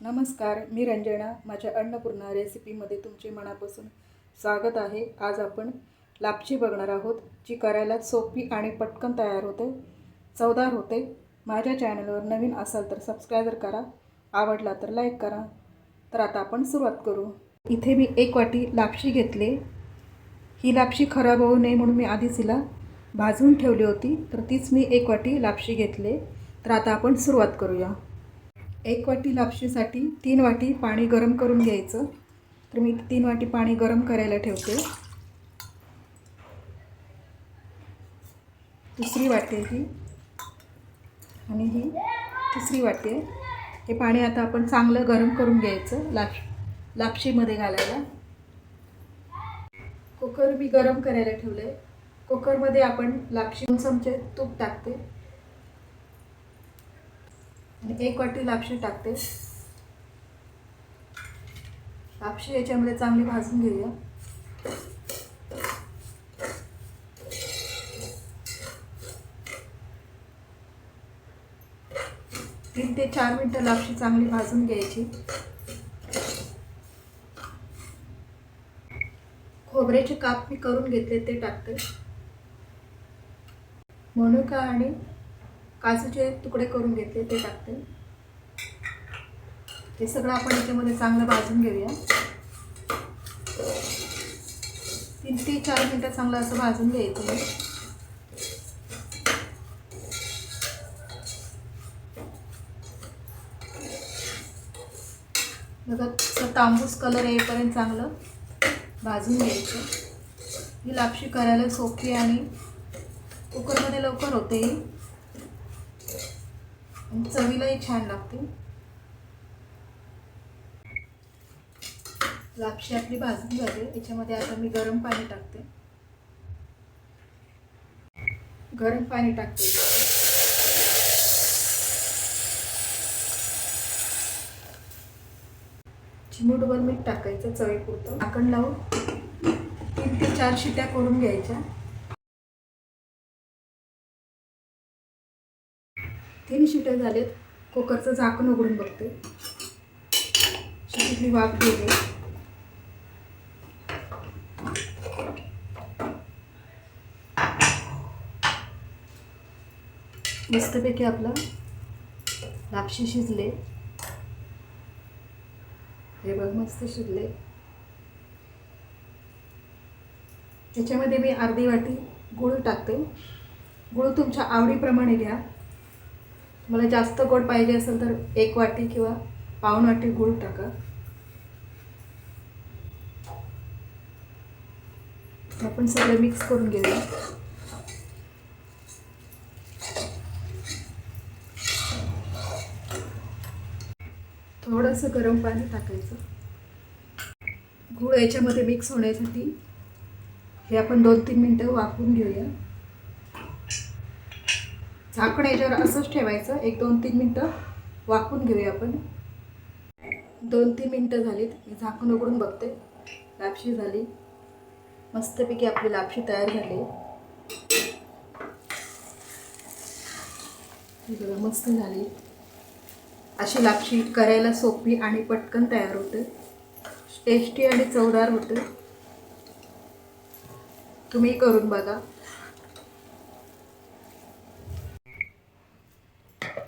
नमस्कार मी रंजना. माझ्या अन्नपूर्णा रेसिपीमध्ये तुमचे मनापासून स्वागत आहे. आज आपण लापशी बघणार आहोत जी करायला सोपी आणि पटकन तयार होते चवदार होते. माझ्या चॅनलवर नवीन असाल तर सबस्क्रायबर करा आवडला तर लाईक करा. तर आता आपण सुरुवात करू. इथे मी एक वाटी लापशी घेतले. ही लापशी खराब होऊ नये म्हणून मी आधीच हिला भाजून ठेवली होती तर तीच मी एक वाटी लापशी घेतले. तर आता आपण सुरुवात करूया. एक वाटी लापशीसाठी तीन वाटी पाणी गरम करून घ्यायचं. तर मी तीन वाटी पाणी गरम करायला ठेवते. दुसरी वाटी ही. आणि ही तिसरी वाटी आहे. हे पाणी आता आपण चांगलं गरम करून घ्यायचं लाप लापशीमध्ये घालायला. कुकर मी गरम करायला ठेवलं आहे कुकरमध्ये आपण लापशी चमचे तूप टाकते. आणि एक वाटी लापशी टाकते. लापशी याच्यामध्ये चांगली भाजून घेऊया. तीन ते चार मिनटं लापशी चांगली भाजून घ्यायची. खोबऱ्याचे काप मी करून घेतले ते टाकते. मनुका आणि काजूचे तुकडे करून घेतले ते टाकते. हे सगळं आपण याच्यामध्ये चांगलं भाजून घेऊया. तीन ते चार मिनटं चांगलं असं भाजून घ्यायचं बघा तांबूस कलर येईपर्यंत चांगलं भाजून घ्यायचं. ही लापशी करायला सोपी आणि कुकरमध्ये लवकर होते ही. चवीलाही छान लागते. लापशी आपली भाजून झाली. याच्यामध्ये आता मी गरम पाणी टाकते. गरम पाणी टाकते. चिमूटभर मीठ टाकायचं चवीपुरतं. आकण लावून तीन ते चार शिट्या करून घ्यायच्या. तीन शिट्या झालेत. कुकरचं झाकण उघडून बघते. शिटीतली वाफ गेली मस्तपैकी आपलं लापशी शिजले. हे बघ मस्त शिजले. त्याच्यामध्ये मी अर्धी वाटी गूळ टाकते. गूळ तुमच्या आवडीप्रमाणे घ्या. मला जास्त गोड पाहिजे असेल तर एक वाटी किंवा पाऊण वाटी गूळ टाका. आपण सगळं मिक्स करून घेऊया. थोडंसं गरम पाणी टाकायचं. गूळ याच्यामध्ये मिक्स होण्यासाठी हे आपण दोन तीन मिनटं वाफवून घेऊया. झाकण याच्यावर असंच ठेवायचं. एक दोन तीन मिनटं वाकून घेऊया आपण. दोन तीन मिनटं झालीत. मी झाकण उघडून बघते. लापशी झाली. मस्तपैकी आपली लापशी तयार झाली. बघा मस्त झाली. अशी लापशी करायला सोपी आणि पटकन तयार होते. टेस्टी आणि चवदार होते. तुम्ही करून बघा.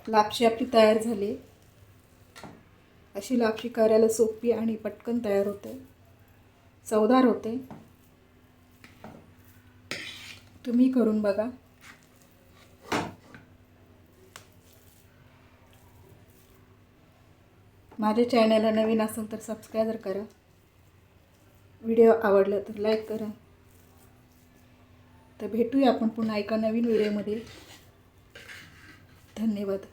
लापशी आपली तयार झाली. अशी लापशी करायला सोपी आणि पटकन तयार होते. चवदार होते. तुम्ही करून बघा. माझ्या चॅनलला नवीन असेल तर सबस्क्राईबर करा. व्हिडिओ आवडला तर लाईक करा. तर भेटूया आपण पुन्हा एका नवीन व्हिडिओमध्ये. धन्यवाद.